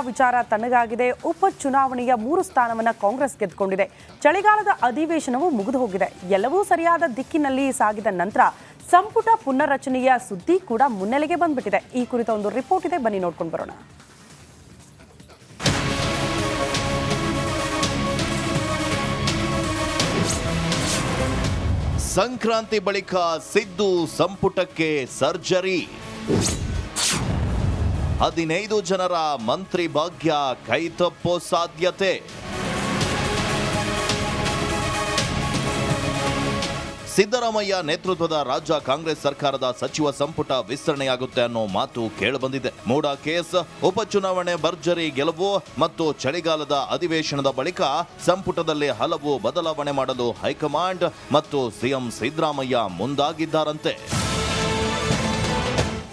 ವಿಚಾರ ತಣ್ಣಗಾಗಿದೆ. ಉಪಚುನಾವಣೆಯ ಮೂರು ಸ್ಥಾನವನ್ನ ಕಾಂಗ್ರೆಸ್ ಗೆದ್ದುಕೊಂಡಿದೆ. ಚಳಿಗಾಲದ ಅಧಿವೇಶನವು ಮುಗಿದು ಹೋಗಿದೆ. ಎಲ್ಲವೂ ಸರಿಯಾದ ದಿಕ್ಕಿನಲ್ಲಿ ಸಾಗಿದ ನಂತರ ಸಂಪುಟ ಪುನರ್ರಚನೆಯ ಸುದ್ದಿ ಕೂಡ ಮುನ್ನೆಲೆಗೆ ಬಂದ್ಬಿಟ್ಟಿದೆ. ಈ ಕುರಿತ ಒಂದು ರಿಪೋರ್ಟ್ ಇದೆ. ಬನ್ನಿ ನೋಡ್ಕೊಂಡು ಬರೋಣ. ಸಂಕ್ರಾಂತಿ ಬಳಿಕ ಸಿದ್ದು ಸಂಪುಟಕ್ಕೆ ಸರ್ಜರಿ. ಹದಿನೈದು ಜನರ ಮಂತ್ರಿ ಭಾಗ್ಯ ಕೈತಪ್ಪೋ ಸಾಧ್ಯತೆ. ಸಿದ್ದರಾಮಯ್ಯ ನೇತೃತ್ವದ ರಾಜ್ಯ ಕಾಂಗ್ರೆಸ್ ಸರ್ಕಾರದ ಸಚಿವ ಸಂಪುಟ ವಿಸ್ತರಣೆಯಾಗುತ್ತೆ ಅನ್ನೋ ಮಾತು ಕೇಳಿಬಂದಿದೆ. ಮೂಡ ಕೇಸ್, ಉಪಚುನಾವಣೆ ಭರ್ಜರಿ ಗೆಲುವು ಮತ್ತು ಚಳಿಗಾಲದ ಅಧಿವೇಶನದ ಬಳಿಕ ಸಂಪುಟದಲ್ಲಿ ಹಲವು ಬದಲಾವಣೆ ಮಾಡಲು ಹೈಕಮಾಂಡ್ ಮತ್ತು ಸಿಎಂ ಸಿದ್ದರಾಮಯ್ಯ ಮುಂದಾಗಿದ್ದಾರಂತೆ.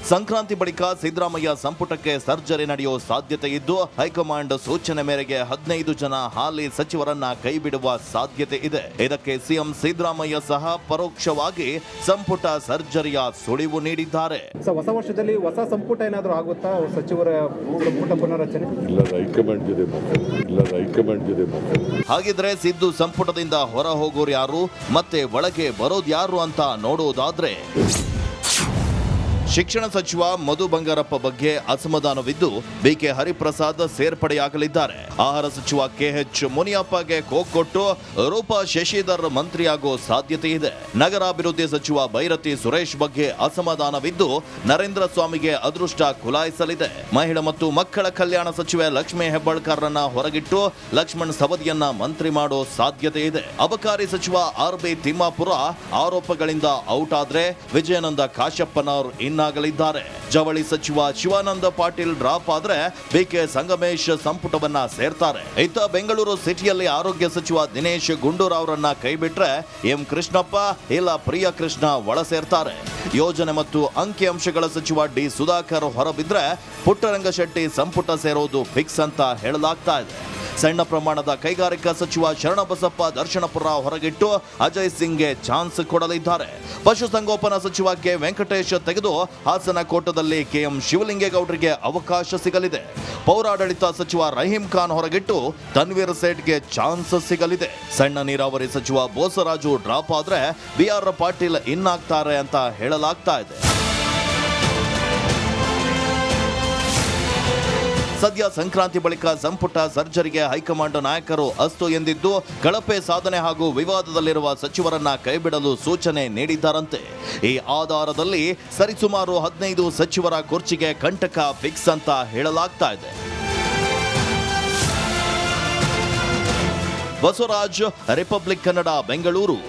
ಸಂಕ್ರಾಂತಿ ಬಳಿಕ ಸಿದ್ದರಾಮಯ್ಯ ಸಂಪುಟಕ್ಕೆ ಸರ್ಜರಿ ನಡೆಯುವ ಸಾಧ್ಯತೆ ಇದ್ದು ಹೈಕಮಾಂಡ್ ಸೂಚನೆ ಮೇರೆಗೆ ಹದಿನೈದು ಜನ ಹಾಲಿ ಸಚಿವರನ್ನ ಕೈಬಿಡುವ ಸಾಧ್ಯತೆ ಇದೆ. ಇದಕ್ಕೆ ಸಿಎಂ ಸಿದ್ದರಾಮಯ್ಯ ಸಹ ಪರೋಕ್ಷವಾಗಿ ಸಂಪುಟ ಸರ್ಜರಿಯ ಸುಳಿವು ನೀಡಿದ್ದಾರೆ. ಸೊ ಹೊಸ ವರ್ಷದಲ್ಲಿ ಹೊಸ ಸಂಪುಟ ಏನಾದರೂ ಆಗುತ್ತಾ? ಸಚಿವರ ಸಂಪುಟ ಪುನರಚನೆ ಹಾಗಿದ್ರೆ ಸಿದ್ದು ಸಂಪುಟದಿಂದ ಹೊರ ಹೋಗೋರು ಯಾರು? ಮತ್ತೆ ಒಳಗೆ ಬರೋದು ಯಾರು ಅಂತ ನೋಡುವುದಾದ್ರೆ ಶಿಕ್ಷಣ ಸಚಿವ ಮಧು ಬಂಗಾರಪ್ಪ ಬಗ್ಗೆ ಅಸಮಾಧಾನವಿದ್ದು ಬಿಕೆ ಹರಿಪ್ರಸಾದ್ ಸೇರ್ಪಡೆಯಾಗಲಿದ್ದಾರೆ. ಆಹಾರ ಸಚಿವ ಕೆಎಚ್ ಮುನಿಯಪ್ಪಗೆ ಕೋಕ್ ಕೊಟ್ಟು ರೂಪಾ ಶಶಿಧರ್ ಮಂತ್ರಿಯಾಗೋ ಸಾಧ್ಯತೆ ಇದೆ. ನಗರಾಭಿವೃದ್ಧಿ ಸಚಿವ ಭೈರತಿ ಸುರೇಶ್ ಬಗ್ಗೆ ಅಸಮಾಧಾನವಿದ್ದು ನರೇಂದ್ರ ಸ್ವಾಮಿಗೆ ಅದೃಷ್ಟ ಖುಲಾಯಿಸಲಿದೆ ಮಹಿಳಾ ಮತ್ತು ಮಕ್ಕಳ ಕಲ್ಯಾಣ ಸಚಿವೆ ಲಕ್ಷ್ಮೀ ಹೆಬ್ಬಾಳ್ಕರ್ರನ್ನ ಹೊರಗಿಟ್ಟು ಲಕ್ಷ್ಮಣ್ ಸವದಿಯನ್ನ ಮಂತ್ರಿ ಮಾಡೋ ಸಾಧ್ಯತೆ ಇದೆ. ಅಬಕಾರಿ ಸಚಿವ ಆರ್ ಬಿ ತಿಮ್ಮಾಪುರ ಆರೋಪಗಳಿಂದ ಔಟ್ ಆದ್ರೆ ವಿಜಯಾನಂದ ಕಾಶ್ಯಪ್ಪನವರ್ ಇನ್ನಾಗಲಿದ್ದಾರೆ ಜವಳಿ ಸಚಿವ ಶಿವಾನಂದ ಪಾಟೀಲ್ ಡ್ರಾಪ್ ಆದ್ರೆ ಬಿಕೆ ಸಂಗಮೇಶ್ ಸಂಪುಟವನ್ನ ಸೇರ್ತಾರೆ. ಇತ್ತ ಬೆಂಗಳೂರು ಸಿಟಿಯಲ್ಲಿ ಆರೋಗ್ಯ ಸಚಿವ ದಿನೇಶ್ ಗುಂಡೂರಾವ್ರನ್ನ ಕೈಬಿಟ್ರೆ ಎಂ ಕೃಷ್ಣಪ್ಪ, ಇಲ್ಲ ಪ್ರಿಯ ಕೃಷ್ಣ ಒಳ ಸೇರ್ತಾರೆ. ಯೋಜನೆ ಮತ್ತು ಅಂಕಿಅಂಶಗಳ ಸಚಿವ ಡಿ. ಸುಧಾಕರ್ ಹೊರಬಿದ್ರೆ ಪುಟ್ಟರಂಗಶೆಟ್ಟಿ ಸಂಪುಟ ಸೇರೋದು ಫಿಕ್ಸ್ ಅಂತ ಹೇಳಲಾಗ್ತಾ ಇದೆ. ಸಣ್ಣ ಪ್ರಮಾಣದ ಕೈಗಾರಿಕಾ ಸಚಿವ ಶರಣಬಸಪ್ಪ ದರ್ಶನಪುರ ಹೊರಗಿಟ್ಟು ಅಜಯ್ ಸಿಂಗ್ಗೆ ಚಾನ್ಸ್ ಕೊಡಲಿದ್ದಾರೆ. ಪಶುಸಂಗೋಪನಾ ಸಚಿವ ಕೆ ವೆಂಕಟೇಶ್ ತೆಗೆದು ಹಾಸನ ಕೋಟದಲ್ಲಿ ಕೆಎಂ ಶಿವಲಿಂಗೇಗೌಡರಿಗೆ ಅವಕಾಶ ಸಿಗಲಿದೆ. ಪೌರಾಡಳಿತ ಸಚಿವ ರಹೀಂ ಖಾನ್ ಹೊರಗಿಟ್ಟು ತನ್ವೀರ್ ಸೇಠ್ಗೆ ಚಾನ್ಸ್ ಸಿಗಲಿದೆ. ಸಣ್ಣ ನೀರಾವರಿ ಸಚಿವ ಬೋಸರಾಜು ಡ್ರಾಪ್ ಆದ್ರೆ ಬಿಆರ್ ಪಾಟೀಲ್ ಇನ್ನಾಗ್ತಾರೆ ಅಂತ ಹೇಳಲಾಗ್ತಾ ಇದೆ. ಸದ್ಯ ಸಂಕ್ರಾಂತಿ ಬಳಿಕ ಸಂಪುಟ ಸರ್ಜರಿಗೆ ಹೈಕಮಾಂಡ್ ನಾಯಕರು ಅಸ್ತು ಎಂದಿದ್ದು, ಕಳಪೆ ಸಾಧನೆ ಹಾಗೂ ವಿವಾದದಲ್ಲಿರುವ ಸಚಿವರನ್ನ ಕೈಬಿಡಲು ಸೂಚನೆ ನೀಡಿದ್ದಾರಂತೆ. ಈ ಆಧಾರದಲ್ಲಿ ಸರಿಸುಮಾರು ಹದಿನೈದು ಸಚಿವರ ಕುರ್ಚಿಗೆ ಕಂಟಕ ಫಿಕ್ಸ್ ಅಂತ ಹೇಳಲಾಗ್ತಾ ಇದೆ. ಬಸವರಾಜ್, ರಿಪಬ್ಲಿಕ್ ಕನ್ನಡ, ಬೆಂಗಳೂರು.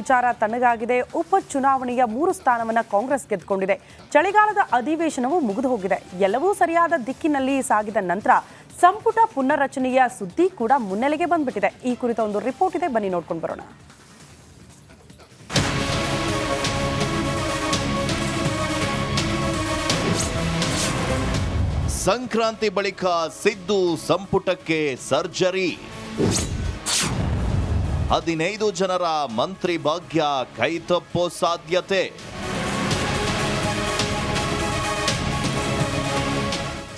ವಿಚಾರ ತಣ್ಣಗಾಗಿದೆ. ಉಪಚುನಾವಣೆಯ ಮೂರು ಸ್ಥಾನವನ್ನ ಕಾಂಗ್ರೆಸ್ ಗೆದ್ದುಕೊಂಡಿದೆ. ಚಳಿಗಾಲದ ಅಧಿವೇಶನವು ಮುಗಿದು ಹೋಗಿದೆ. ಎಲ್ಲವೂ ಸರಿಯಾದ ದಿಕ್ಕಿನಲ್ಲಿ ಸಾಗಿದ ನಂತರ ಸಂಪುಟ ಪುನರ್ರಚನೆಯ ಸುದ್ದಿ ಕೂಡ ಮುನ್ನೆಲೆಗೆ ಬಂದ್ಬಿಟ್ಟಿದೆ. ಈ ಕುರಿತ ಒಂದು ರಿಪೋರ್ಟ್ ಇದೆ. ಬನ್ನಿ ನೋಡ್ಕೊಂಡು ಬರೋಣ. ಸಂಕ್ರಾಂತಿ ಬಳಿಕ ಸಿದ್ದು ಸಂಪುಟಕ್ಕೆ ಸರ್ಜರಿ. ಹದಿನೈದು ಜನರ ಮಂತ್ರಿ ಭಾಗ್ಯ ಕೈತಪ್ಪೋ ಸಾಧ್ಯತೆ.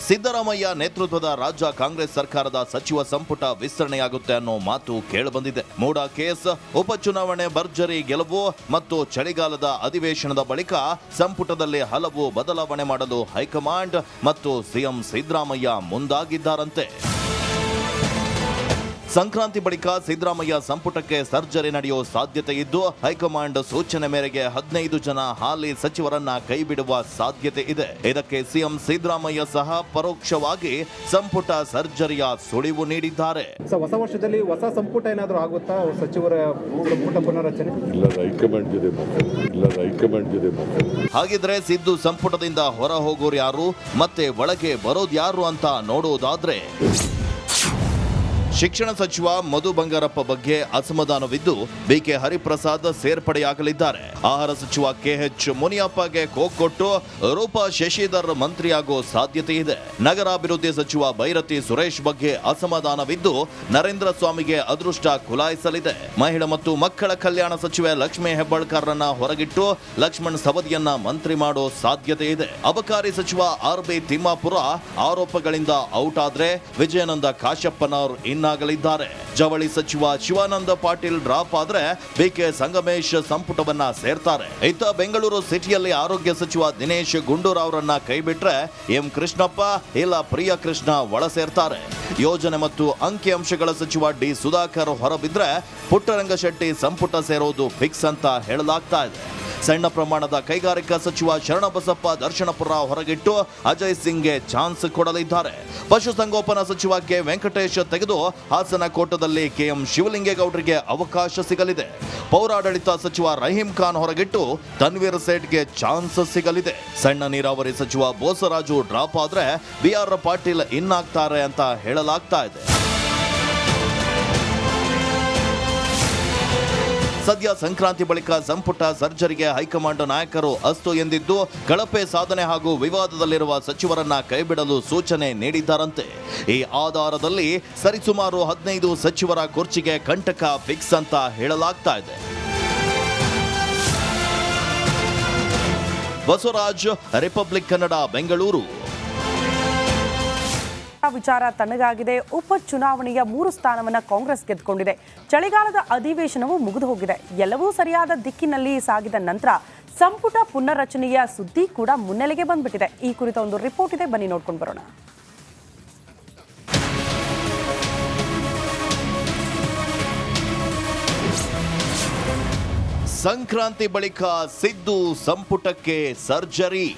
ಸಿದ್ದರಾಮಯ್ಯ ನೇತೃತ್ವದ ರಾಜ್ಯ ಕಾಂಗ್ರೆಸ್ ಸರ್ಕಾರದ ಸಚಿವ ಸಂಪುಟ ವಿಸ್ತರಣೆಯಾಗುತ್ತೆ ಅನ್ನೋ ಮಾತು ಕೇಳಬಂದಿದೆ. ಮೂಡ ಕೇಸ್, ಉಪಚುನಾವಣೆ ಭರ್ಜರಿ ಗೆಲುವು ಮತ್ತು ಚಳಿಗಾಲದ ಅಧಿವೇಶನದ ಬಳಿಕ ಸಂಪುಟದಲ್ಲಿ ಹಲವು ಬದಲಾವಣೆ ಮಾಡಲು ಹೈಕಮಾಂಡ್ ಮತ್ತು ಸಿಎಂ ಸಿದ್ದರಾಮಯ್ಯ ಮುಂದಾಗಿದ್ದಾರಂತೆ. ಸಂಕ್ರಾಂತಿ ಬಳಿಕ ಸಿದ್ದರಾಮಯ್ಯ ಸಂಪುಟಕ್ಕೆ ಸರ್ಜರಿ ನಡೆಯುವ ಸಾಧ್ಯತೆ ಇದ್ದು ಹೈಕಮಾಂಡ್ ಸೂಚನೆ ಮೇರೆಗೆ ಹದಿನೈದು ಜನ ಹಾಲಿ ಸಚಿವರನ್ನ ಕೈಬಿಡುವ ಸಾಧ್ಯತೆ ಇದೆ. ಇದಕ್ಕೆ ಸಿಎಂ ಸಿದ್ದರಾಮಯ್ಯ ಸಹ ಪರೋಕ್ಷವಾಗಿ ಸಂಪುಟ ಸರ್ಜರಿಯ ಸುಳಿವು ನೀಡಿದ್ದಾರೆ. ಹೊಸ ವರ್ಷದಲ್ಲಿ ಹೊಸ ಸಂಪುಟ ಏನಾದರೂ ಆಗುತ್ತಾ? ಸಚಿವರ ಸಂಪುಟ ಪುನರಚನೆ ಹೈಕಮಾಂಡ್ ಜೊತೆ ಹೈಕಮಾಂಡ್ ಜೊತೆ ಹಾಗಿದ್ರೆ ಸಿದ್ದು ಸಂಪುಟದಿಂದ ಹೊರ ಹೋಗೋರು ಯಾರು? ಮತ್ತೆ ಒಳಗೆ ಬರೋದು ಯಾರು ಅಂತ ನೋಡುವುದಾದ್ರೆ ಶಿಕ್ಷಣ ಸಚಿವ ಮಧು ಬಂಗಾರಪ್ಪ ಬಗ್ಗೆ ಅಸಮಾಧಾನವಿದ್ದು ಬಿಕೆ ಹರಿಪ್ರಸಾದ್ ಸೇರ್ಪಡೆಯಾಗಲಿದ್ದಾರೆ. ಆಹಾರ ಸಚಿವ ಕೆಎಚ್ ಮುನಿಯಪ್ಪಗೆ ಕೊಟ್ಟು ರೂಪಾ ಶಶಿಧರ್ ಮಂತ್ರಿಯಾಗೋ ಸಾಧ್ಯತೆ ಇದೆ. ನಗರಾಭಿವೃದ್ಧಿ ಸಚಿವ ಭೈರತಿ ಸುರೇಶ್ ಬಗ್ಗೆ ಅಸಮಾಧಾನವಿದ್ದು ನರೇಂದ್ರ ಸ್ವಾಮಿಗೆ ಅದೃಷ್ಟ ಖುಲಾಯಿಸಲಿದೆ ಮಹಿಳಾ ಮತ್ತು ಮಕ್ಕಳ ಕಲ್ಯಾಣ ಸಚಿವೆ ಲಕ್ಷ್ಮೀ ಹೆಬ್ಬಾಳ್ಕರ್ರನ್ನ ಹೊರಗಿಟ್ಟು ಲಕ್ಷ್ಮಣ್ ಸವದಿಯನ್ನ ಮಂತ್ರಿ ಮಾಡೋ ಸಾಧ್ಯತೆ ಇದೆ. ಅಬಕಾರಿ ಸಚಿವ ಆರ್ ಬಿ ತಿಮ್ಮಾಪುರ ಆರೋಪಗಳಿಂದ ಔಟ್ ಆದ್ರೆ ವಿಜಯಾನಂದ ಕಾಶಪ್ಪನವರು ಇನ್ನಾಗಲಿದ್ದಾರೆ ಜವಳಿ ಸಚಿವ ಶಿವಾನಂದ ಪಾಟೀಲ್ ಡ್ರಾಪ್ ಆದ್ರೆ ಬಿಕೆ ಸಂಗಮೇಶ್ ಸಂಪುಟವನ್ನ ಸೇರ್ತಾರೆ. ಇತ್ತ ಬೆಂಗಳೂರು ಸಿಟಿಯಲ್ಲಿ ಆರೋಗ್ಯ ಸಚಿವ ದಿನೇಶ್ ಗುಂಡೂರಾವ್ರನ್ನ ಕೈಬಿಟ್ರೆ ಎಂ ಕೃಷ್ಣಪ್ಪ, ಇಲ್ಲ ಪ್ರಿಯ ಕೃಷ್ಣ ಒಳ ಸೇರ್ತಾರೆ. ಯೋಜನೆ ಮತ್ತು ಅಂಕಿಅಂಶಗಳ ಸಚಿವ ಡಿ ಸುಧಾಕರ್ ಹೊರಬಿದ್ರೆ ಪುಟ್ಟರಂಗಶೆಟ್ಟಿ ಸಂಪುಟ ಸೇರೋದು ಫಿಕ್ಸ್ ಅಂತ ಹೇಳಲಾಗ್ತಾ ಇದೆ. ಸಣ್ಣ ಪ್ರಮಾಣದ ಕೈಗಾರಿಕಾ ಸಚಿವ ಶರಣಬಸಪ್ಪ ದರ್ಶನಪುರ ಹೊರಗಿಟ್ಟು ಅಜಯ್ ಸಿಂಗ್ಗೆ ಚಾನ್ಸ್ ಕೊಡಲಿದ್ದಾರೆ. ಪಶುಸಂಗೋಪನಾ ಸಚಿವ ಕೆ ವೆಂಕಟೇಶ್ ತೆಗೆದು ಹಾಸನ ಕೋಟದಲ್ಲಿ ಕೆಎಂ ಶಿವಲಿಂಗೇಗೌಡರಿಗೆ ಅವಕಾಶ ಸಿಗಲಿದೆ. ಪೌರಾಡಳಿತ ಸಚಿವ ರಹೀಂ ಖಾನ್ ಹೊರಗಿಟ್ಟು ತನ್ವೀರ್ ಸೇಠ್ಗೆ ಚಾನ್ಸ್ ಸಿಗಲಿದೆ. ಸಣ್ಣ ನೀರಾವರಿ ಸಚಿವ ಬೋಸರಾಜು ಡ್ರಾಪ್ ಆದ್ರೆ ಬಿಆರ್ ಪಾಟೀಲ್ ಇನ್ನಾಗ್ತಾರೆ ಅಂತ ಹೇಳಲಾಗ್ತಾ ಇದೆ. ಸದ್ಯ ಸಂಕ್ರಾಂತಿ ಬಳಿಕ ಸಂಪುಟ ಸರ್ಜರಿಗೆ ಹೈಕಮಾಂಡ್ ನಾಯಕರು ಅಸ್ತು ಎಂದಿದ್ದು, ಕಳಪೆ ಸಾಧನೆ ಹಾಗೂ ವಿವಾದದಲ್ಲಿರುವ ಸಚಿವರನ್ನ ಕೈಬಿಡಲು ಸೂಚನೆ ನೀಡಿದ್ದಾರಂತೆ. ಈ ಆಧಾರದಲ್ಲಿ ಸರಿಸುಮಾರು ಹದಿನೈದು ಸಚಿವರ ಕುರ್ಚಿಗೆ ಕಂಟಕ ಫಿಕ್ಸ್ ಅಂತ ಹೇಳಲಾಗ್ತಾ ಇದೆ. ಬಸವರಾಜ್, ರಿಪಬ್ಲಿಕ್ ಕನ್ನಡ, ಬೆಂಗಳೂರು. ವಿಚಾರ ತಣ್ಣಗಾಗಿದೆ. ಉಪಚುನಾವಣೆಯ ಮೂರು ಸ್ಥಾನವನ್ನ ಕಾಂಗ್ರೆಸ್ ಗೆದ್ದುಕೊಂಡಿದೆ. ಚಳಿಗಾಲದ ಅಧಿವೇಶನವು ಮುಗಿದು ಹೋಗಿದೆ ಎಲ್ಲವೂ ಸರಿಯಾದ ದಿಕ್ಕಿನಲ್ಲಿ ಸಾಗಿದ ನಂತರ ಸಂಪುಟ ಪುನರ್ರಚನೆಯ ಸುದ್ದಿ ಕೂಡ ಮುನ್ನೆಲೆಗೆ ಬಂದ್ಬಿಟ್ಟಿದೆ. ಈ ಕುರಿತ ಒಂದು ರಿಪೋರ್ಟ್ ಇದೆ. ಬನ್ನಿ ನೋಡ್ಕೊಂಡು ಬರೋಣ. ಸಂಕ್ರಾಂತಿ ಬಳಿಕ ಸಿದ್ದು ಸಂಪುಟಕ್ಕೆ ಸರ್ಜರಿ.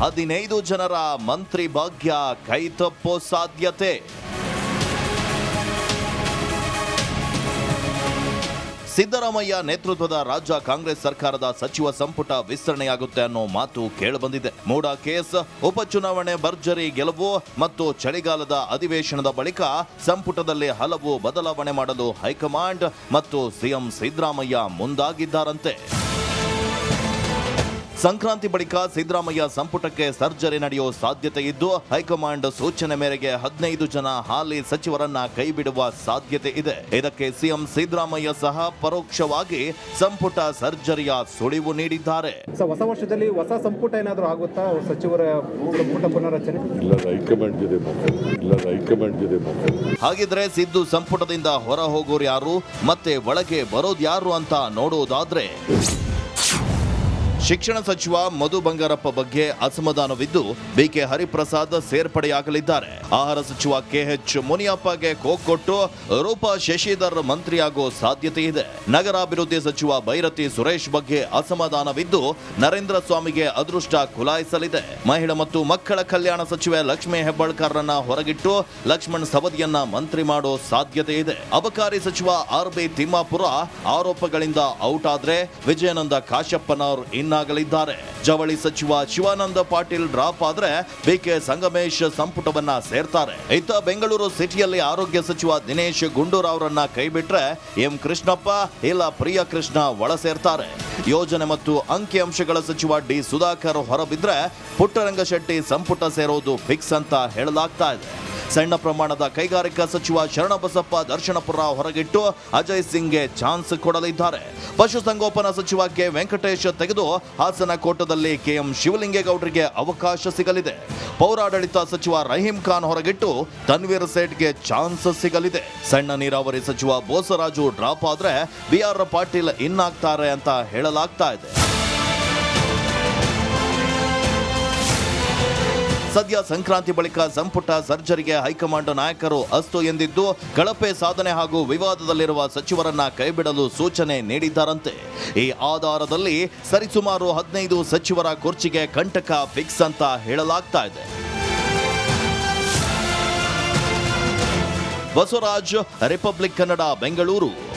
ಹದಿನೈದು ಜನರ ಮಂತ್ರಿ ಭಾಗ್ಯ ಕೈತಪ್ಪೋ ಸಾಧ್ಯತೆ. ಸಿದ್ದರಾಮಯ್ಯ ನೇತೃತ್ವದ ರಾಜ್ಯ ಕಾಂಗ್ರೆಸ್ ಸರ್ಕಾರದ ಸಚಿವ ಸಂಪುಟ ವಿಸ್ತರಣೆಯಾಗುತ್ತೆ ಅನ್ನೋ ಮಾತು ಕೇಳಿಬಂದಿದೆ. ಮೂಡ ಕೇಸ್, ಉಪಚುನಾವಣೆ ಭರ್ಜರಿ ಗೆಲುವು ಮತ್ತು ಚಳಿಗಾಲದ ಅಧಿವೇಶನದ ಬಳಿಕ ಸಂಪುಟದಲ್ಲಿ ಹಲವು ಬದಲಾವಣೆ ಮಾಡಲು ಹೈಕಮಾಂಡ್ ಮತ್ತು ಸಿಎಂ ಸಿದ್ದರಾಮಯ್ಯ ಮುಂದಾಗಿದ್ದಾರಂತೆ. ಸಂಕ್ರಾಂತಿ ಬಳಿಕ ಸಿದ್ದರಾಮಯ್ಯ ಸಂಪುಟಕ್ಕೆ ಸರ್ಜರಿ ನಡೆಯುವ ಸಾಧ್ಯತೆ ಇದ್ದು ಹೈಕಮಾಂಡ್ ಸೂಚನೆ ಮೇರೆಗೆ ಹದಿನೈದು ಜನ ಹಾಲಿ ಸಚಿವರನ್ನ ಕೈಬಿಡುವ ಸಾಧ್ಯತೆ ಇದೆ. ಇದಕ್ಕೆ ಸಿಎಂ ಸಿದ್ದರಾಮಯ್ಯ ಸಹ ಪರೋಕ್ಷವಾಗಿ ಸಂಪುಟ ಸರ್ಜರಿಯ ಸುಳಿವು ನೀಡಿದ್ದಾರೆ. ಹೊಸ ವರ್ಷದಲ್ಲಿ ಹೊಸ ಸಂಪುಟ ಏನಾದರೂ ಆಗುತ್ತಾ? ಸಚಿವರ ಸಂಪುಟ ಪುನರಚನೆ ಹಾಗಿದ್ರೆ ಸಿದ್ದು ಸಂಪುಟದಿಂದ ಹೊರ ಹೋಗೋರು ಯಾರು? ಮತ್ತೆ ಒಳಗೆ ಬರೋದು ಯಾರು ಅಂತ ನೋಡೋದಾದ್ರೆ? ಶಿಕ್ಷಣ ಸಚಿವ ಮಧು ಬಂಗಾರಪ್ಪ ಬಗ್ಗೆ ಅಸಮಾಧಾನವಿದ್ದು ಬಿಕೆ ಹರಿಪ್ರಸಾದ್ ಸೇರ್ಪಡೆಯಾಗಲಿದ್ದಾರೆ. ಆಹಾರ ಸಚಿವ ಕೆಎಚ್ ಮುನಿಯಪ್ಪಗೆ ಕೋಕ್ ಕೊಟ್ಟು ರೂಪಾ ಶಶಿಧರ್ ಮಂತ್ರಿಯಾಗೋ ಸಾಧ್ಯತೆ ಇದೆ. ನಗರಾಭಿವೃದ್ಧಿ ಸಚಿವ ಭೈರತಿ ಸುರೇಶ್ ಬಗ್ಗೆ ಅಸಮಾಧಾನವಿದ್ದು ನರೇಂದ್ರ ಸ್ವಾಮಿಗೆ ಅದೃಷ್ಟ ಖುಲಾಯಿಸಲಿದೆ ಮಹಿಳಾ ಮತ್ತು ಮಕ್ಕಳ ಕಲ್ಯಾಣ ಸಚಿವೆ ಲಕ್ಷ್ಮೀ ಹೆಬ್ಬಾಳ್ಕರ್ರನ್ನ ಹೊರಗಿಟ್ಟು ಲಕ್ಷ್ಮಣ್ ಸವದಿಯನ್ನ ಮಂತ್ರಿ ಮಾಡೋ ಸಾಧ್ಯತೆ ಇದೆ. ಅಬಕಾರಿ ಸಚಿವ ಆರ್ ಬಿ ತಿಮ್ಮಾಪುರ ಆರೋಪಗಳಿಂದ ಔಟ್ ಆದ್ರೆ ವಿಜಯಾನಂದ ಕಾಶಪ್ಪನವರು ಇನ್ನಾಗಲಿದ್ದಾರೆ ಜವಳಿ ಸಚಿವ ಶಿವಾನಂದ ಪಾಟೀಲ್ ಡ್ರಾಪ್ ಆದ್ರೆ ಬಿಕೆ ಸಂಗಮೇಶ್ ಸಂಪುಟವನ್ನ ಸೇರ್ತಾರೆ. ಇತ್ತ ಬೆಂಗಳೂರು ಸಿಟಿಯಲ್ಲಿ ಆರೋಗ್ಯ ಸಚಿವ ದಿನೇಶ್ ಗುಂಡೂರಾವ್ರನ್ನ ಕೈಬಿಟ್ರೆ ಎಂ ಕೃಷ್ಣಪ್ಪ, ಇಲ್ಲ ಪ್ರಿಯ ಕೃಷ್ಣ ಒಳ ಸೇರ್ತಾರೆ. ಯೋಜನೆ ಮತ್ತು ಅಂಕಿಅಂಶಗಳ ಸಚಿವ ಡಿ ಸುಧಾಕರ್ ಹೊರಬಿದ್ರೆ ಪುಟ್ಟರಂಗಶೆಟ್ಟಿ ಸಂಪುಟ ಸೇರೋದು ಫಿಕ್ಸ್ ಅಂತ ಹೇಳಲಾಗ್ತಾ ಇದೆ. ಸಣ್ಣ ಪ್ರಮಾಣದ ಕೈಗಾರಿಕಾ ಸಚಿವ ಶರಣಬಸಪ್ಪ ದರ್ಶನಪುರ ಹೊರಗಿಟ್ಟು ಅಜಯ್ ಸಿಂಗ್ಗೆ ಚಾನ್ಸ್ ಕೊಡಲಿದ್ದಾರೆ. ಪಶುಸಂಗೋಪನಾ ಸಚಿವ ಕೆ ವೆಂಕಟೇಶ್ ತೆಗೆದು ಹಾಸನ ಕೋಟದಲ್ಲಿ ಕೆಎಂ ಶಿವಲಿಂಗೇಗೌಡರಿಗೆ ಅವಕಾಶ ಸಿಗಲಿದೆ. ಪೌರಾಡಳಿತ ಸಚಿವ ರಹೀಂ ಖಾನ್ ಹೊರಗಿಟ್ಟು ತನ್ವೀರ್ ಸೇಠ್ಗೆ ಚಾನ್ಸ್ ಸಿಗಲಿದೆ. ಸಣ್ಣ ನೀರಾವರಿ ಸಚಿವ ಬೋಸರಾಜು ಡ್ರಾಪ್ ಆದ್ರೆ ಬಿಆರ್ ಪಾಟೀಲ್ ಇನ್ನಾಗ್ತಾರೆ ಅಂತ ಹೇಳಲಾಗ್ತಾ ಇದೆ. ಸದ್ಯ ಸಂಕ್ರಾಂತಿ ಬಳಿಕ ಸಂಪುಟ ಸರ್ಜರಿಗೆ ಹೈಕಮಾಂಡ್ ನಾಯಕರು ಅಸ್ತು ಎಂದಿದ್ದು, ಕಳಪೆ ಸಾಧನೆ ಹಾಗೂ ವಿವಾದದಲ್ಲಿರುವ ಸಚಿವರನ್ನ ಕೈಬಿಡಲು ಸೂಚನೆ ನೀಡಿದ್ದಾರಂತೆ. ಈ ಆಧಾರದಲ್ಲಿ ಸರಿಸುಮಾರು ಹದಿನೈದು ಸಚಿವರ ಕುರ್ಚಿಗೆ ಕಂಟಕ ಫಿಕ್ಸ್ ಅಂತ ಹೇಳಲಾಗ್ತಾ ಇದೆ. ಬಸವರಾಜ್, ರಿಪಬ್ಲಿಕ್ ಕನ್ನಡ, ಬೆಂಗಳೂರು.